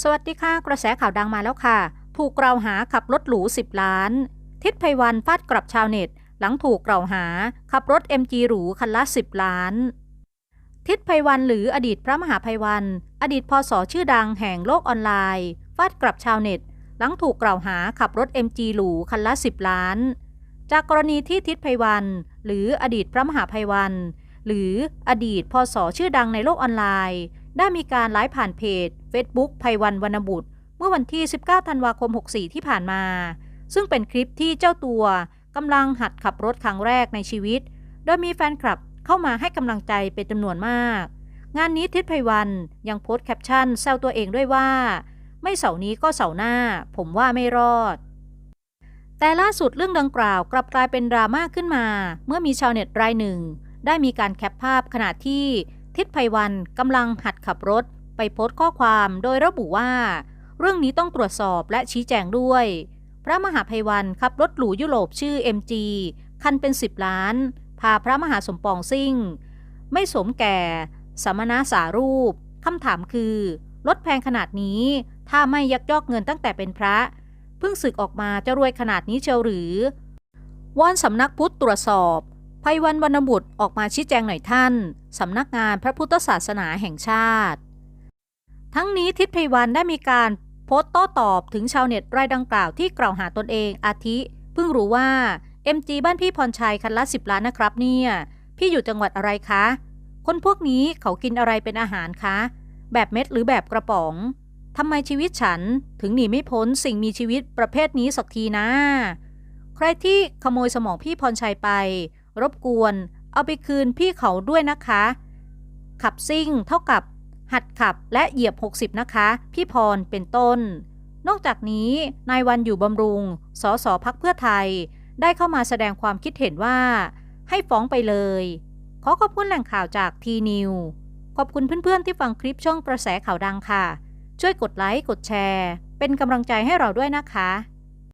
สวัสดีค่ะ กระแสข่าวดังมาแล้วค่ะ ถูกกล่าวหาขับรถหรู 10 ล้าน ทิศไพวันฟาดกลับชาวเน็ต หลังถูกกล่าวหาขับรถ MG หรูคันละ 10 ล้าน ทิศไพวันหรืออดีตพระมหาไพวัน อดีตพศชื่อดังแห่งโลกออนไลน์ฟาดกลับชาวเน็ต หลังถูกกล่าวหาขับรถ MG หรูคันละ 10 ล้าน จากกรณีที่ทิศไพวัน หรืออดีตพระมหาไพวัน หรืออดีตพศชื่อดังในโลกออนไลน์ ได้มีการไลฟ์ผ่านเพจ Facebook ไพวันวรรณบุตร เมื่อวันที่ 19 ธันวาคม 64 ที่ผ่านมา ซึ่งเป็นคลิปที่เจ้าตัวกำลังหัดขับรถครั้งแรกในชีวิต โดยมีแฟนคลับเข้ามาให้กำลังใจเป็นจำนวนมาก งานนี้ทิศไพวันยังโพสต์แคปชั่นแซวตัวเองด้วยว่า ไม่เสานี้ก็เสาร์หน้า ผมว่าไม่รอด แต่ล่าสุดเรื่องดังกล่าวกลับกลายเป็นดราม่าขึ้นมา เมื่อมีชาวเน็ตรายหนึ่ง ได้มีการแคปภาพขณะที่ ทิศไพวันกำลังหัดขับรถไปโพสต์ข้อความโดยระบุว่า เรื่องนี้ต้องตรวจสอบและชี้แจงด้วย พระมหาไพวันขับรถหรูยุโรปชื่อ MG คันเป็น 10 ล้าน พาพระมหาสมปองซิ่ง ไม่สมแก่ สมณสารูปคำถามคือรถแพงขนาดนี้ ถ้าไม่ยักยอกเงินตั้งแต่เป็นพระ เพิ่งศึกออกมาจะรวยขนาดนี้เชียวหรือวอนสำนักพุทธตรวจสอบ ไพวันวรรณบุตรออกมาชี้แจงหน่อยท่าน สำนักงานพระพุทธศาสนาแห่งชาติ ทั้งนี้ทิศไพวันได้มีการโพสต์โต้ตอบถึงชาวเน็ตรายดังกล่าวที่กล่าวหาตนเองอาทิ เพิ่งรู้ว่า MG บ้านพี่พรชัยคันละ 10 ล้านนะครับเนี่ย พี่อยู่จังหวัดอะไรคะ คนพวกนี้เขากินอะไรเป็นอาหารคะ แบบเม็ดหรือแบบกระป๋องทำไมชีวิตฉันถึงหนีไม่พ้นสิ่งมีชีวิตประเภทนี้สักทีนะ ใครที่ขโมยสมองพี่พรชัยไป รบกวนเอาไปคืนพี่เขาด้วยนะคะ ขับซิ่งเท่ากับ หัดขับและเหยียบ 60 นะคะ พี่พรเป็นต้น นอกจากนี้นายวันอยู่บำรุง สสพักเพื่อไทย ได้เข้ามาแสดงความคิดเห็นว่า ให้ฟ้องไปเลย ขอขอบคุณแหล่งข่าวจากทีนิวขอบคุณเพื่อนๆที่ฟังคลิปช่องกระแสข่าวดังค่ะ ช่วยกดไลค์กดแชร์ เป็นกำลังใจให้เราด้วยนะคะ